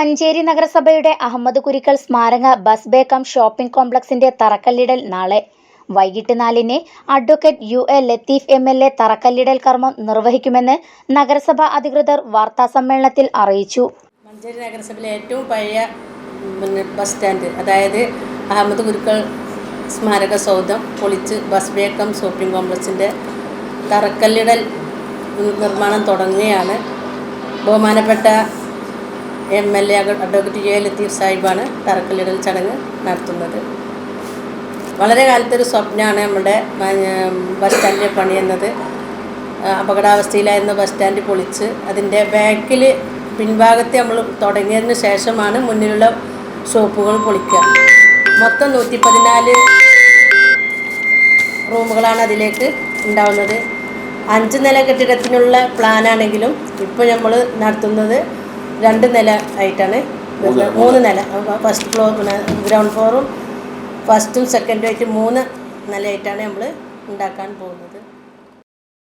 Manjeri നഗരസഭയുടെ അഹമ്മദ് കുരിക്കൽ സ്മാരക bus ബേക്കം shopping കോംപ്ലക്സിന്റെ തറക്കല്ലിടൽ നാളെ. വൈകിട്ട് നാലിന് advocate U A Latheef M L A തറക്കല്ലിടൽ കർമ്മം നിർവഹിക്കുമെന്ന് നഗരസഭാ അധികൃതർ വാർത്താസമ്മേളനത്തിൽ അറിയിച്ചു. മഞ്ചേരി നഗരസഭയിലെ ഏറ്റവും പഴയ ബസ് സ്റ്റാൻഡ് അതായത് അഹമ്മദ് കുരുക്കൾ സ്മാരക സൗധം പൊളിച്ച് ബസ് ബേക്കം ഷോപ്പിംഗ് കോംപ്ലക്സിന്റെ തറക്കല്ലിടൽ നിർമ്മാണം തുടങ്ങുകയാണ്. ബഹുമാനപ്പെട്ട M L A advocate J Latheef സാഹിബാണ് തറക്കല്ലിടൽ ചടങ്ങ് നടത്തുന്നത്. വളരെ കാലത്തൊരു സ്വപ്നമാണ് നമ്മുടെ ബസ് സ്റ്റാൻഡിൽ പണിയുന്നത് അപകടാവസ്ഥയിലായിരുന്ന ബസ് സ്റ്റാൻഡ് പൊളിച്ച് അതിന്റെ ബാക്കിൽ പിൻഭാഗത്ത് നമ്മൾ തുടങ്ങിയതിന് ശേഷമാണ് മുന്നിലുള്ള ഷോപ്പുകൾ പൊളിക്കുക. മൊത്തം നൂറ്റി പതിനാല് റൂമുകളാണ് അതിലേക്ക് ഉണ്ടാവുന്നത്. അഞ്ച് നില കെട്ടിടത്തിനുള്ള പ്ലാനാണെങ്കിലും ഇപ്പോൾ നമ്മൾ നടത്തുന്നത് രണ്ട് നില ആയിട്ടാണ് മൂന്ന് നില. ഫസ്റ്റ് ഫ്ലോർ ഗ്രൗണ്ട് ഫ്ലോറും ഫസ്റ്റും സെക്കൻഡും ആയിട്ട് മൂന്ന് നിലയായിട്ടാണ് നമ്മൾ ഉണ്ടാക്കാൻ പോകുന്നത്.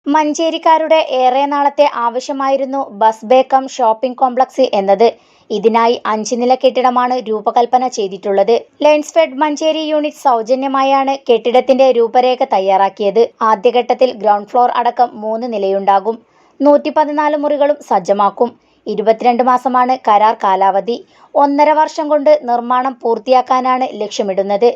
മഞ്ചേരിക്കാരുടെ ഏറെ നാളത്തെ ആവശ്യമായിരുന്നു ബസ് ബേക്കം ഷോപ്പിംഗ് കോംപ്ലക്സ് എന്നത്. ഇതിനായി അഞ്ച് നില കെട്ടിടമാണ് രൂപകൽപ്പന ചെയ്തിട്ടുള്ളത്. ലെൻസ്ഫെഡ് മഞ്ചേരി യൂണിറ്റ് സൗജന്യമായാണ് കെട്ടിടത്തിന്റെ രൂപരേഖ തയ്യാറാക്കിയത്. ആദ്യഘട്ടത്തിൽ ഗ്രൗണ്ട് ഫ്ലോർ അടക്കം മൂന്ന് നിലയുണ്ടാകും. നൂറ്റി പതിനാല് മുറികളും സജ്ജമാക്കും. ഇരുപത്തിരണ്ട് മാസമാണ് കരാർ കാലാവധി. ഒന്നര വർഷം കൊണ്ട് നിർമ്മാണം പൂർത്തിയാക്കാനാണ് ലക്ഷ്യമിടുന്നത്.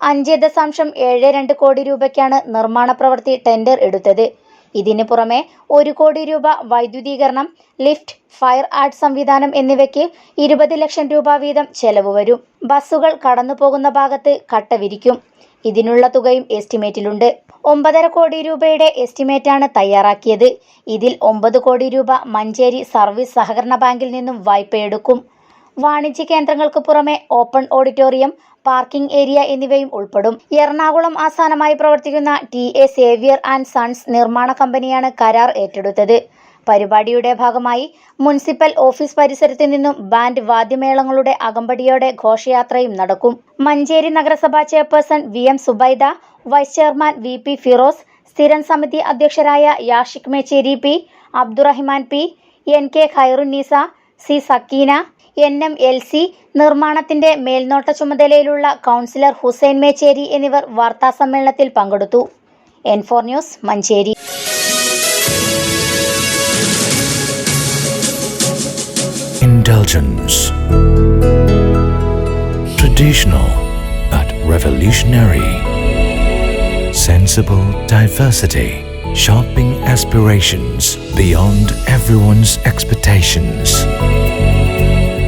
അഞ്ച് ദശാംശം ഏഴ് രണ്ട് കോടി രൂപയ്ക്കാണ് നിർമ്മാണ പ്രവൃത്തി ടെൻഡർ എടുത്തത്. ഇതിന് പുറമെ ഒരു കോടി രൂപ വൈദ്യുതീകരണം ലിഫ്റ്റ് ഫയർ ആർട്ട് സംവിധാനം എന്നിവയ്ക്ക് ഇരുപത് ലക്ഷം രൂപ വീതം ചെലവ് വരും. ബസ്സുകൾ കടന്നുപോകുന്ന ഭാഗത്ത് കട്ട വിരിക്കും ഇതിനുള്ള തുകയും എസ്റ്റിമേറ്റിലുണ്ട്. ഒമ്പതര കോടി രൂപയുടെ എസ്റ്റിമേറ്റാണ് തയ്യാറാക്കിയത്. ഇതിൽ ഒമ്പത് കോടി രൂപ മഞ്ചേരി സർവീസ് സഹകരണ ബാങ്കിൽ നിന്നും വായ്പയെടുക്കും. വാണിജ്യ കേന്ദ്രങ്ങൾക്ക് പുറമെ ഓപ്പൺ ഓഡിറ്റോറിയം പാർക്കിംഗ് ഏരിയ എന്നിവയും ഉൾപ്പെടും. എറണാകുളം ആസ്ഥാനമായി പ്രവർത്തിക്കുന്ന T A Xavier and sons നിർമ്മാണ കമ്പനിയാണ് കരാർ ഏറ്റെടുത്തത്. പരിപാടിയുടെ ഭാഗമായി മുനിസിപ്പൽ ഓഫീസ് പരിസരത്ത് നിന്നും ബാൻഡ് വാദ്യമേളങ്ങളുടെ അകമ്പടിയോടെ ഘോഷയാത്രയും നടക്കും. മഞ്ചേരി നഗരസഭാ chairperson V M Zubaida vice chairman V P Firoz സ്ഥിരം സമിതി അധ്യക്ഷരായ Yashik Mecheri P Abdurahiman P N K Khairunnisa C Sakkeena N M L C നിർമ്മാണത്തിന്റെ മേൽനോട്ട ചുമതലയിലുള്ള കൗൺസിലർ ഹുസൈൻ മേച്ചേരി എന്നിവർ വാർത്താ സമ്മേളനത്തിൽ പങ്കെടുത്തു. N four news Manjeri. Sensible diversity, shopping aspirations beyond everyone's expectations.